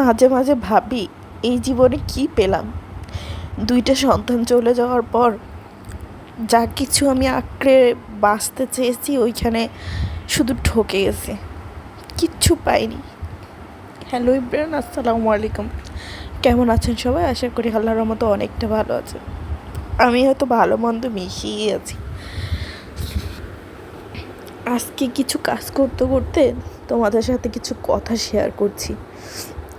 মাঝে মাঝে ভাবি, এই জীবনে কি পেলাম? দুইটা সন্তান চলে যাওয়ার পর যা কিছু আমি আঁকড়ে বাঁচতে চেয়েছি, ওইখানে শুধু ঠকে গেছে। কিচ্ছু পাইনি। হ্যালো ইব্রান আসসালামু আলাইকুম। কেমন আছেন সবাই? আশা করি আল্লাহর মতো অনেকটা ভালো আছে আমি হয়তো ভালো মন্দ মিশিয়ে আছি। আজকে কিছু কাজ করতে করতে তোমাদের সাথে কিছু কথা শেয়ার করছি।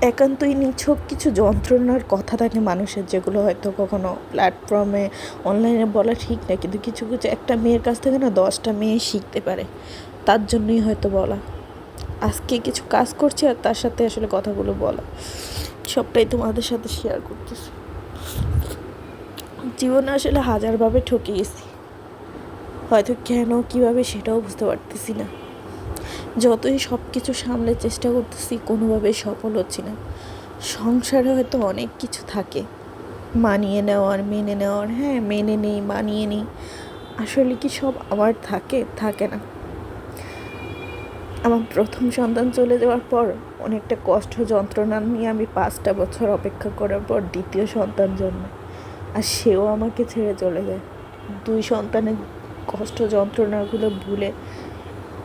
একান্তই নিছক কিছু যন্ত্রণার কথা থাকে মানুষের যেগুলো হয়তো কখনো প্ল্যাটফর্মে অনলাইনে বলা ঠিক না, কিন্তু কিছু কিছু একটা মেয়ের কাছ থেকে না দশটা মেয়ে শিখতে পারে। তার জন্যই হয়তো বলা। আজকে কিছু কাজ করছি আর তার সাথে আসলে কথাগুলো বলা। সবটাই তোমাদের সাথে শেয়ার করতেছি। জীবনে আসলে হাজারভাবে ঠকে গেছি হয়তো কেন, কীভাবে সেটাও বুঝতে পারতেছি না। যতই সব কিছু সামলে চেষ্টা করতেছি, কোনোভাবেই সফল হচ্ছি না। সংসারে হয়তো অনেক কিছু থাকে। মানিয়ে নেওয়ার, মেনে নেওয়ার হ্যাঁ মেনে নেই, মানিয়ে নেই, আসলে কি সব আমার থাকে? থাকে না। আমার প্রথম সন্তান চলে যাওয়ার পর অনেকটা কষ্ট যন্ত্রণা নিয়ে আমি পাঁচটা বছর অপেক্ষা করার পর দ্বিতীয় সন্তান জন্ম। আর সেও আমাকে ছেড়ে চলে যায়। দুই সন্তানের কষ্ট যন্ত্রণাগুলো ভুলে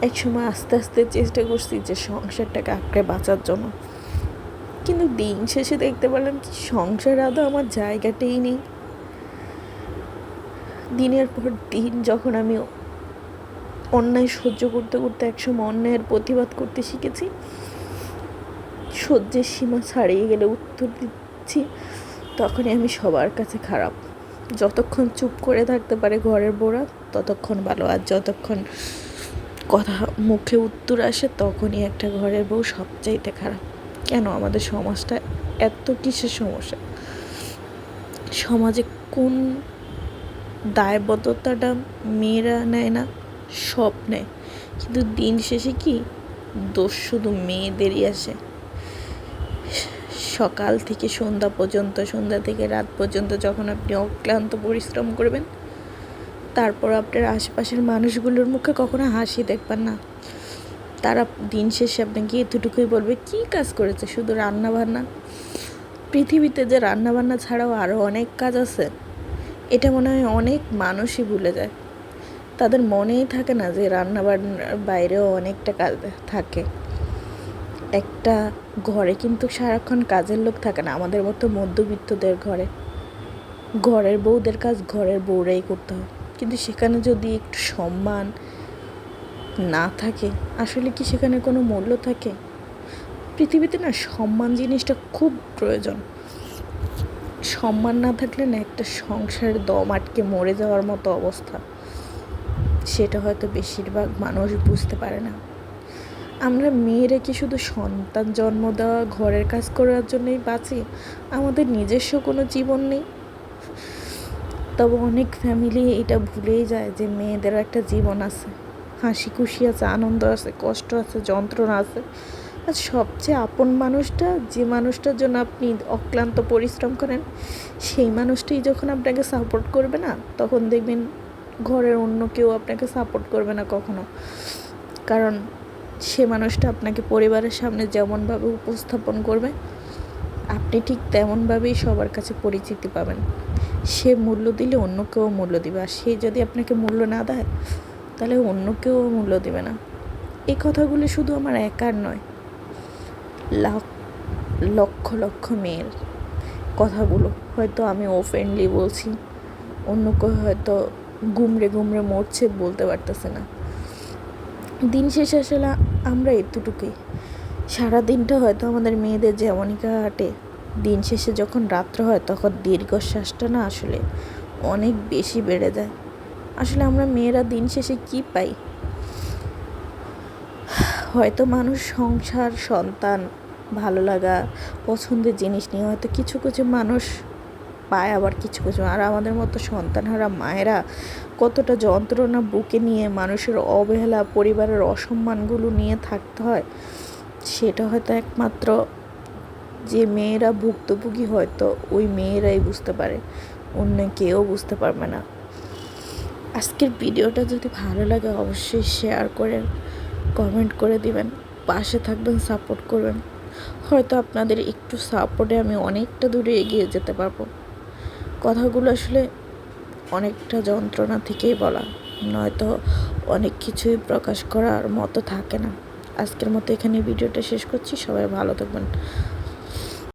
এক সময় আস্তে আস্তে চেষ্টা করছি যে সংসারটাকে আঁকড়ে বাঁচার জন্য। কিন্তু দিন শেষে দেখতে পারলাম কি সংসার আদৌ আমার জায়গাটাই নেই। দিনের পর দিন যখন আমি অন্যায় সহ্য করতে করতে একসময় অন্যায়ের প্রতিবাদ করতে শিখেছি, সহ্যের সীমা ছাড়িয়ে গেলে উত্তর দিচ্ছি, তখনই আমি সবার কাছে খারাপ। যতক্ষণ চুপ করে থাকতে পারে ঘরের বোড়া ততক্ষণ ভালো আর যতক্ষণ কথা মুখে উত্তর আসে তখনই একটা ঘরের বউ সবচাইতে খারাপ। কেন? আমাদের সমাজটা এত কিসের সমস্যা? সমাজে কোন দায়বদ্ধতাটা মেয়েরা নেয় না, সব নেয়। কিন্তু দিন শেষে কি? দোষ শুধু মেয়েদেরই আসে। সকাল থেকে সন্ধ্যা পর্যন্ত, সন্ধ্যা থেকে রাত পর্যন্ত যখন আপনি অক্লান্ত পরিশ্রম করবেন তারপর আপনার আশেপাশের মানুষগুলোর মুখে কখনো হাসি দেখবেন না। তারা দিন শেষে আপনাকে এতটুকুই বলবে, কি কাজ করেছে? শুধু রান্না বান্না পৃথিবীতে যে রান্না বান্না ছাড়াও আরও অনেক কাজ আছে, এটা মনে হয় অনেক মানুষই ভুলে যায়। তাদের মনেই থাকে না যে রান্না বান্নার বাইরেও অনেকটা কাজ থাকে। একটা ঘরে কিন্তু সারাক্ষণ কাজের লোক থাকে না, আমাদের মতো মধ্যবিত্তদের ঘরে। ঘরের বউদের কাজ ঘরের বউরাই করতে হয়। কিন্তু সেখানে যদি একটু সম্মান না থাকে, আসলে কি সেখানে কোনো মূল্য থাকে? পৃথিবীতে না সম্মান জিনিসটা খুব প্রয়োজন। সম্মান না থাকলে না একটা সংসারের দম আটকে মরে যাওয়ার মতো অবস্থা। সেটা হয়তো বেশিরভাগ মানুষ বুঝতে পারে না। আমরা মেয়েরা কি শুধু সন্তান জন্ম দেওয়া, ঘরের কাজ করার জন্যই বাঁচি? আমাদের নিজস্ব কোনো জীবন নেই? তবে অনেক ফ্যামিলি এটা ভুলেই যায় যে মেয়েদেরও একটা জীবন আছে। হাসি খুশি আছে, আনন্দ আছে, কষ্ট আছে, যন্ত্রণা আছে। আর সবচেয়ে আপন মানুষটা, যে মানুষটার জন্য আপনি অক্লান্ত পরিশ্রম করেন, সেই মানুষটাই যখন আপনাকে সাপোর্ট করবে না, তখন দেখবেন ঘরের অন্য কেউ আপনাকে সাপোর্ট করবে না কখনো। কারণ সে মানুষটা আপনাকে পরিবারের সামনে যেমনভাবে উপস্থাপন করবে, আপনি ঠিক তেমনভাবেই সবার কাছে পরিচিতি পাবেন। সে মূল্য দিলে অন্য কেউ মূল্য দিবে। আর সে যদি আপনাকে মূল্য না দেয়, তাহলে অন্য কেউ মূল্য দেবে না। এই কথাগুলি শুধু আমার একার নয়, লাখ, লক্ষ লক্ষ মেয়ের কথাগুলো। হয়তো আমি ওপেনলি বলছি, অন্য কেউ হয়তো গুমরে গুমরে মরছে বলতে পারতেছে না। দিন শেষে আসলে আমরা এতটুকুই। সারা দিনটা হয়তো আমাদের মেয়েদের যেমনই কাটে দিন শেষে যখন রাত্র হয়, তখন দীর্ঘশ্বাসটা না আসলে অনেক বেশি বেড়ে যায়। আসলে আমরা মেয়েরা দিন শেষে কি পাই? হয়তো মানুষ সংসার, সন্তান, ভালো লাগা, পছন্দের জিনিস নিয়ে হয়তো কিছু কিছু মানুষ পায়, আবার কিছু কিছু আর আমাদের মতো সন্তানহারা মায়েরা কতটা যন্ত্রণা বুকে নিয়ে মানুষের অবহেলা, পরিবারের অসম্মানগুলো নিয়ে থাকতে হয়, সেটা হয়তো একমাত্র যে মেয়েরা ভুক্তভোগী হয়তো ওই মেয়েরাই বুঝতে পারে। অন্য কেউ বুঝতে পারবে না। আজকের ভিডিওটা যদি ভালো লাগে, অবশ্যই শেয়ার করেন কমেন্ট করে দিবেন। পাশে থাকবেন সাপোর্ট করবেন। হয়তো আপনাদের একটু সাপোর্টে আমি অনেকটা দূরে এগিয়ে যেতে পারব। কথাগুলো আসলে অনেকটা যন্ত্রণা থেকেই বলা। নয়তো অনেক কিছুই প্রকাশ করার মতো থাকে না। আজকের মতো এখানে ভিডিওটা শেষ করছি। সবাই ভালো থাকবেন।